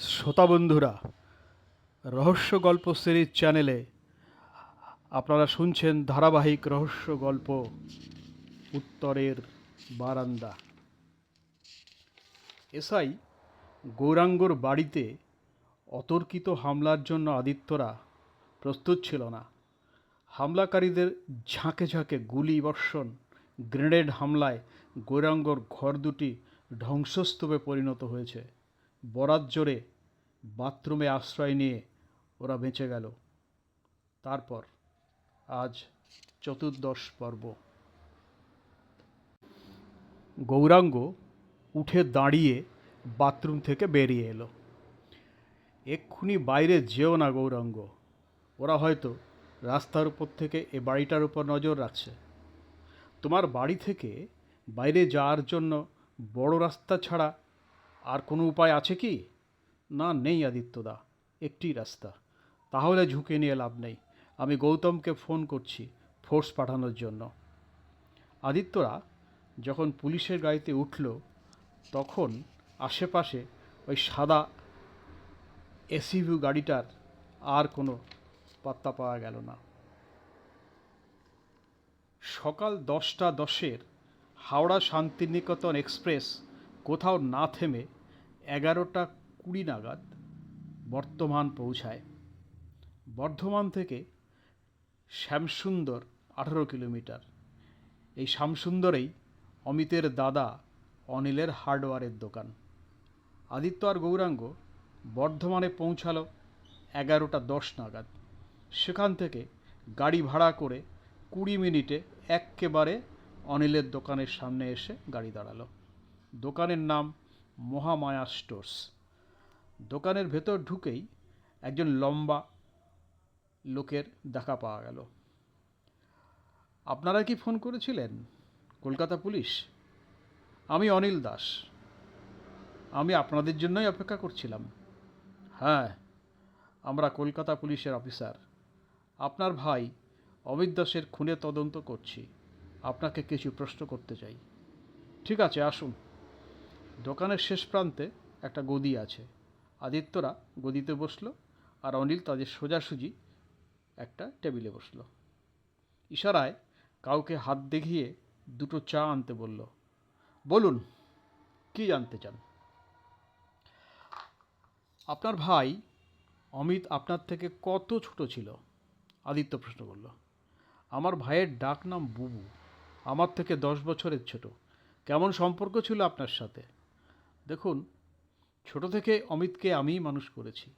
শ্রোতা বন্ধুরা রহস্য গল্প সিরিজ চ্যানেলে আপনারা শুনছেন ধারাবাহিক রহস্য গল্প, উত্তরের বারান্দা। এসআই গৌরাঙ্গর বাড়িতে অতর্কিত হামলার জন্য আদিত্যরা প্রস্তুত ছিল না। হামলাকারীদের ঝাঁকে ঝাঁকে গুলি, বর্ষণ, গ্রেনেড হামলায় গৌরাঙ্গর ঘর দুটি ধ্বংসস্তূপে পরিণত হয়েছে। বরাত জোরে বাথরুমে আশ্রয় নিয়ে ওরা বেঁচে গেল। তারপর আজ চতুর্দশ পর্ব। গৌরাঙ্গ উঠে দাঁড়িয়ে বাথরুম থেকে বেরিয়ে এলো। এক্ষুনি বাইরে যেও না গৌরাঙ্গ। ওরা হয়তো রাস্তার উপর থেকে এ বাড়িটার উপর নজর রাখছে। তোমার বাড়ি থেকে বাইরে যাওয়ার জন্য বড় রাস্তা ছাড়া আর কোনো উপায় আছে কি? না, নেই আদিত্যদা, একটি রাস্তা। তাহলে ঝুঁকে নিয়ে লাভ নেই। আমি গৌতমকে ফোন করছি, ফোর্স পাঠানোর জন্য। আদিত্যরা যখন পুলিশের গাড়িতে উঠল, তখন আশেপাশে ওই সাদা এসিভিউ গাড়িটার আর কোনো পাত্তা পাওয়া গেল না। সকাল দশটা দশের হাওড়া শান্তিনিকেতন এক্সপ্রেস কোথাও না থেমে এগারোটা কুড়ি নাগাদ বর্ধমান পৌঁছায়। বর্ধমান থেকে শ্যামসুন্দর আঠারো কিলোমিটার। এই শ্যামসুন্দরেই অমিতের দাদা অনিলের হার্ডওয়ারের দোকান। আদিত্য আর গৌরাঙ্গ বর্ধমানে পৌঁছালো এগারোটা দশ নাগাদ। সেখান থেকে গাড়ি ভাড়া করে কুড়ি মিনিটে এক্কেবারে অনিলের দোকানের সামনে এসে গাড়ি দাঁড়াল। দোকানের নাম মহামায়া স্টোর্স। দোকানের ভেতর ঢুকেই একজন লম্বা লোকের দেখা পাওয়া গেল। আপনারা কি ফোন করেছিলেন? কলকাতা পুলিশ? আমি অনিল দাস। আমি আপনাদের জন্যই অপেক্ষা করছিলাম। হ্যাঁ আমরা কলকাতা পুলিশের অফিসার। আপনার ভাই অমিত দাসের খুনে তদন্ত করছি। আপনাকে কিছু প্রশ্ন করতে চাই। ঠিক আছে, আসুন। দোকানের শেষ প্রান্তে একটা গদি আছে। আদিত্যরা গদিতে বসল আর অনিল তাদের সোজাসুজি একটা টেবিলে বসল। ইশারায় কাউকে হাত দেখিয়ে দুটো চা আনতে বলল, বলুন, কি জানতে চান? আপনার ভাই অমিত আপনার থেকে কত ছোট ছিল? আদিত্য প্রশ্ন করল। আমার ভাইয়ের ডাক নাম বুবু, আমার থেকে দশ বছরের ছোট। কেমন সম্পর্ক ছিল আপনার সাথে? দেখুন, ছোট থেকে অমিতকে আমিই মানুষ করেছি।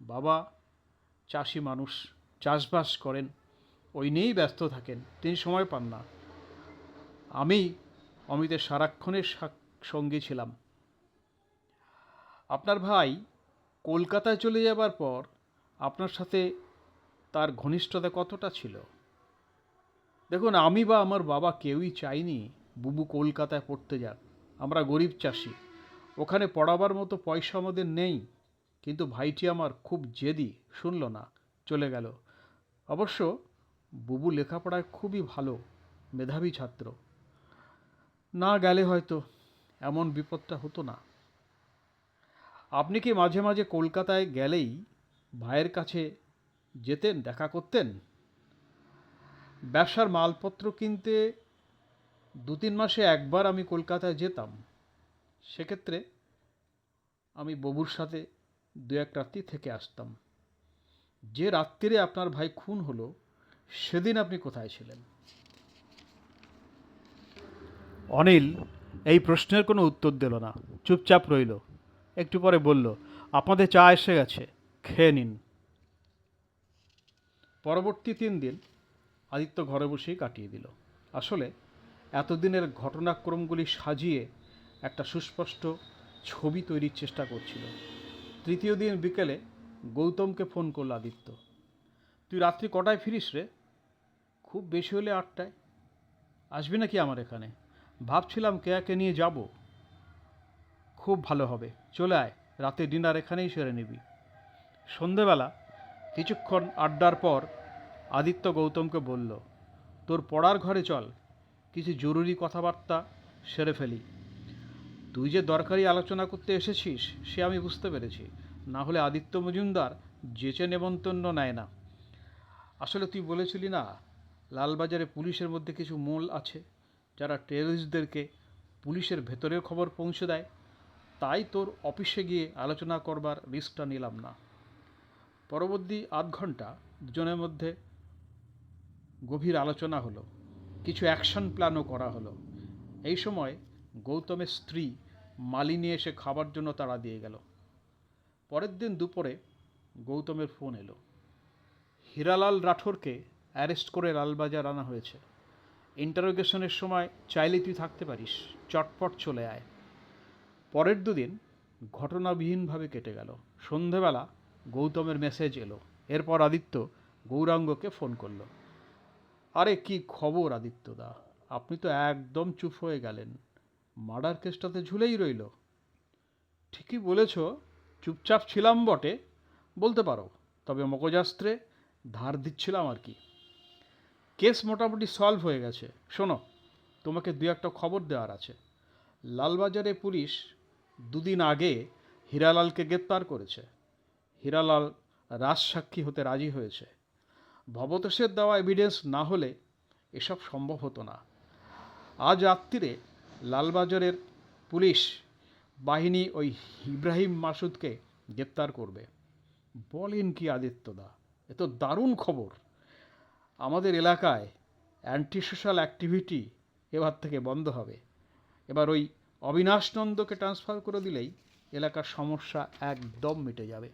বাবা চাষি মানুষ, চাষবাস করেন, ওই নিয়েই ব্যস্ত থাকেন, তিনি সময় পান না। আমি অমিতের সারাক্ষণের সঙ্গী ছিলাম। আপনার ভাই কলকাতায় চলে যাবার পর আপনার সাথে তার ঘনিষ্ঠতা কতটা ছিল? দেখুন, আমি বা আমার বাবা কেউই চাইনি বুবু কলকাতায় পড়তে যাক। আমরা গরিব চাষি। ওখানে পড়াবার মতো পয়সা আমাদের নেই। কিন্তু ভাইটি আমার খুব জেদি, শুনল না, চলে গেল। অবশ্য বুবু লেখাপড়ায় খুবই ভালো, মেধাবী ছাত্র। না গেলে হয়তো এমন বিপদটা হতো না। আপনি কি মাঝে মাঝে কলকাতায় গেলেই ভাইয়ের কাছে যেতেন, দেখা করতেন? ব্যবসার মালপত্র কিনতে দু তিন মাসে একবার আমি কলকাতায় যেতাম। সেক্ষেত্রে আমি ববুর সাথে দু এক রাত্রি থেকে আসতাম। যে রাত্রিরে আপনার ভাই খুন হলো সেদিন আপনি কোথায় ছিলেন? অনিল এই প্রশ্নের কোনো উত্তর দিল না। চুপচাপ রইল। একটু পরে বলল আপনাদের চা এসে গেছে খেয়ে নিন। পরবর্তী তিন দিন আদিত্য ঘরে বসেই কাটিয়ে দিল। আসলে এতদিনের ঘটনাক্রমগুলি সাজিয়ে একটা সুস্পষ্ট ছবি তৈরির চেষ্টা করছিল। তৃতীয় দিন বিকেলে গৌতমকে ফোন করল আদিত্য। তুই রাত্রি কটায় ফিরিস রে? খুব বেশি হলে আটটায়। আসবি নাকি আমার এখানে? ভাবছিলাম কে কেয়াকে নিয়ে যাব। খুব ভালো হবে। চলে আয়, রাতে ডিনার এখানেই সেরে নিবি। সন্ধেবেলা কিছুক্ষণ আড্ডার পর আদিত্য গৌতমকে বলল, তোর পড়ার ঘরে চল, কিছু জরুরি কথাবার্তা সেরে ফেলি। তুই যে দরকারি আলোচনা করতে এসেছিস, সে আমি বুঝতে পেরেছি। না হলে আদিত্য মজুমদার যেচে নেমন্তন্ন নেয় না। আসলে তুই বলেছিলি না, লালবাজারে পুলিশের মধ্যে কিছু মোল আছে, যারা টেররিস্টদেরকে পুলিশের ভেতরের খবর পৌঁছে দেয়। তাই তোর অফিসে গিয়ে আলোচনা করবার রিস্কটা নিলাম না। পরবর্তী আধ ঘণ্টা দুজনের মধ্যে গভীর আলোচনা হলো। কিছু অ্যাকশন প্ল্যানও করা হলো। এই সময় গৌতমের স্ত্রী মালিনী এসে খাবার জন্য তাড়া দিয়ে গেল। পরের দিন দুপুরে গৌতমের ফোন এলো। হীরালাল রাঠোরকে অ্যারেস্ট করে লালবাজার আনা হয়েছে। ইন্টারোগেশনের সময় চাইলে তুই থাকতে পারিস, চটপট চলে আয়। পরের দুদিন ঘটনাবিহীনভাবে কেটে গেল। সন্ধেবেলা গৌতমের মেসেজ এলো। এরপর আদিত্য গৌরাঙ্গকে ফোন করল। আরে কি খবর আদিত্যদা আপনি তো একদম চুপ হয়ে গেলেন। মার্ডার কেসটাতে ঝুলেই রইল। ঠিকই বলেছ, চুপচাপ ছিলাম বটে, বলতে পারো, তবে মগজাস্ত্রে ধার দিচ্ছিলাম আর কি। কেস মোটামুটি সলভ হয়ে গেছে। শোনো, তোমাকে দু একটা খবর দেওয়ার আছে। লালবাজারে পুলিশ দুদিন আগে হীরালালকে গ্রেপ্তার করেছে। হীরালাল রাজসাক্ষী হতে রাজি হয়েছে। ভবতোষের দেওয়া এভিডেন্স না হলে এসব সম্ভব হতো না। আজ রাত্রিরে লালবাজারের পুলিশ বাহিনী ওই ইব্রাহিম মাসুদকে গ্রেপ্তার করবে। বলেন কি আদিত্যদা, এ তো দারুণ খবর। আমাদের এলাকায় অ্যান্টি সোশ্যাল অ্যাক্টিভিটি এবার থেকে বন্ধ হবে। এবার ওই অবিনাশ নন্দকে ট্রান্সফার করে দিলেই এলাকার সমস্যা একদম মিটে যাবে।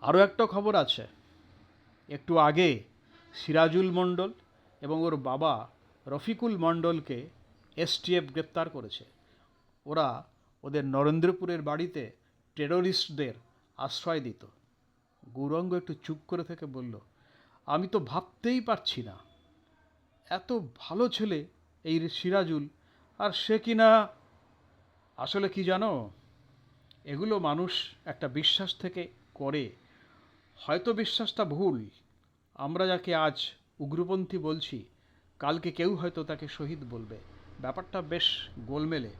আরও একটা খবর আছে। একটু আগে সিরাজুল মণ্ডল এবং ওর বাবা রফিকুল মণ্ডলকে এসটিএফ গ্রেপ্তার করেছে। ওরা ওদের নরেন্দ্রপুরের বাড়িতে টেররিস্টদের আশ্রয় দিত। গৌরাঙ্গ একটু চুপ করে থেকে বলল, আমি তো ভাবতেই পারছি না। এত ভালো ছেলে এই সিরাজুল, আর সে কিনা আসলে কি জানো? এগুলো মানুষ একটা বিশ্বাস থেকে করে। হয়তো বিশ্বাসটা ভুল। আমরা যাকে আজ উগ্রপন্থী বলছি, কালকে কেউ হয়তো তাকে শহীদ বলবে। ব্যাপারটা বেশ গোলমেলে।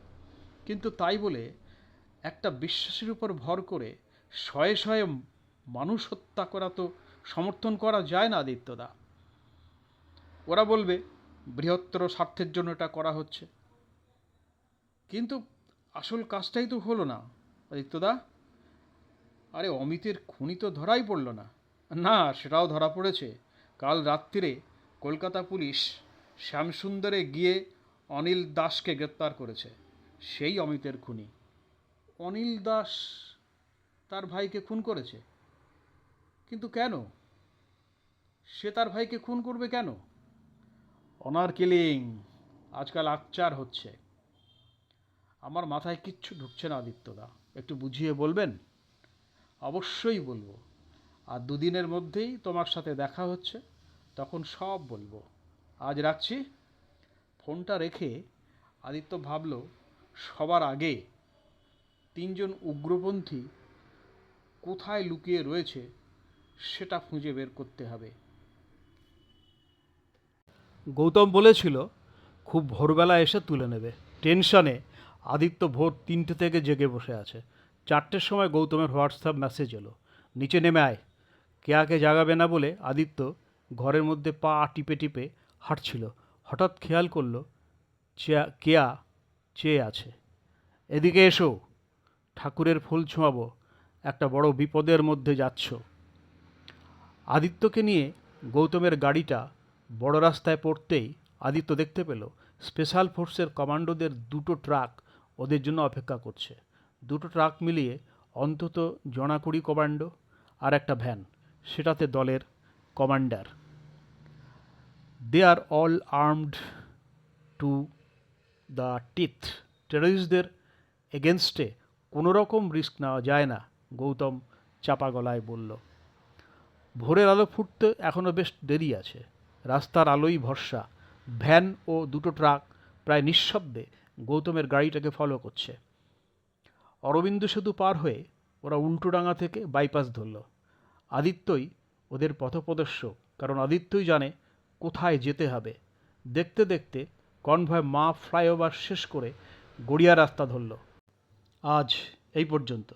কিন্তু তাই বলে একটা বিশ্বাসের উপর ভর করে শয়ে শয়ে মানুষ হত্যা করা তো সমর্থন করা যায় না আদিত্যদা। ওরা বলবে, বৃহত্তর স্বার্থের জন্য এটা করা হচ্ছে। কিন্তু আসল কাজটাই তো হলো না, আদিত্যদা। আরে অমিতের খুনি তো ধরাই পড়ল না। না, সেটাও ধরা পড়েছে। কাল রাত্রিরে কলকাতা পুলিশ শ্যামসুন্দরে গিয়ে অনিল দাসকে গ্রেপ্তার করেছে। সেই অমিতের খুনি। অনিল দাস তার ভাইকে খুন করেছে? কিন্তু কেন? সে তার ভাইকে খুন করবে কেন? অনার কিলিং, আজকাল আকচার হচ্ছে। আমার মাথায় কিচ্ছু ঢুকছে না, আদিত্যদা। একটু বুঝিয়ে বলবেন? অবশ্যই বলব। আর দুদিনের মধ্যেই তোমার সাথে দেখা হচ্ছে, তখন সব বলব। আজ রাখছি। ফোনটা রেখে আদিত্য ভাবল, সবার আগে তিনজন উগ্রপন্থী কোথায় লুকিয়ে রয়েছে সেটা খুঁজে বের করতে হবে। গৌতম বলেছিল, খুব ভোরবেলা এসে তুলে নেবে। টেনশনে আদিত্য ভোর তিনটে থেকে জেগে বসে আছে। চারটের সময় গৌতমের হোয়াটসঅ্যাপ মেসেজ এলো। নিচে নেমে আয়। কে কেয়াকে জাগাবে না বলে আদিত্য ঘরের মধ্যে পা টিপে টিপে হাঁটছিল। হঠাৎ খেয়াল করল চেয়া কেয়া চেয়ে আছে। এদিকে এসো, ঠাকুরের ফুল ছোঁয়াবো, একটা বড় বিপদের মধ্যে যাচ্ছ। আদিত্যকে নিয়ে গৌতমের গাড়িটা বড় রাস্তায় পড়তেই আদিত্য দেখতে পেল স্পেশাল ফোর্সের কমান্ডোদের দুটো ট্রাক ওদের জন্য অপেক্ষা করছে। দুটো ট্রাক মিলিয়ে অন্তত জনাকুড়ি কমান্ডো আর একটা ভ্যান, সেটাতে দলের commander. They are all armed to the teeth টেররিস্টদের এগেনস্টে কোনো রকম রিস্ক নেওয়া যায় না, গৌতম চাপা গলায় বলল। ভোরের আলো ফুটতে এখনও বেশ দেরি আছে। রাস্তার আলোই ভরসা। ভ্যান ও দুটো ট্রাক প্রায় নিঃশব্দে গৌতমের গাড়িটাকে ফলো করছে। অরবিন্দ সেতু পার হয়ে ওরা উল্টোডাঙা থেকে বাইপাস ধরল। আদিত্যই ওদের পথপ্রদর্শক, কারণ আদিত্যই জানে কোথায় যেতে হবে? দেখতে দেখতে কনভয় মা ফ্লাইওভার শেষ করে গড়িয়া রাস্তা ধরল। আজ এই পর্যন্ত।